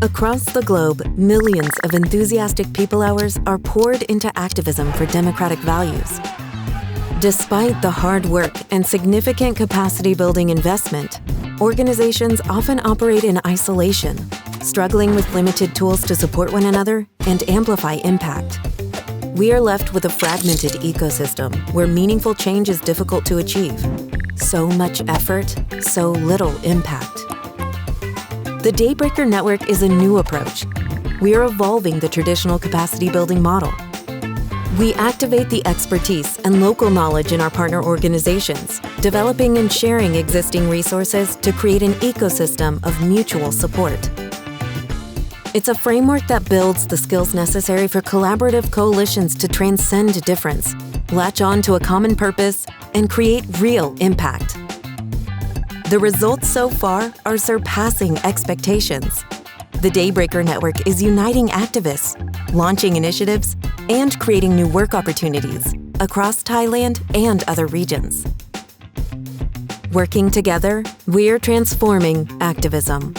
Across the globe, millions of enthusiastic people hours are poured into activism for democratic values. Despite the hard work and significant capacity building investment, organizations often operate in isolation, struggling with limited tools to support one another and amplify impact. We are left with a fragmented ecosystem where meaningful change is difficult to achieve. So much effort, so little impact. The Daybreaker Network is a new approach. We are evolving the traditional capacity building model. We activate the expertise and local knowledge in our partner organizations, developing and sharing existing resources to create an ecosystem of mutual support. It's a framework that builds the skills necessary for collaborative coalitions to transcend difference, latch on to a common purpose, and create real impact. The results so far are surpassing expectations. The Daybreaker Network is uniting activists, launching initiatives, and creating new work opportunities across Thailand and other regions. Working together, we're transforming activism.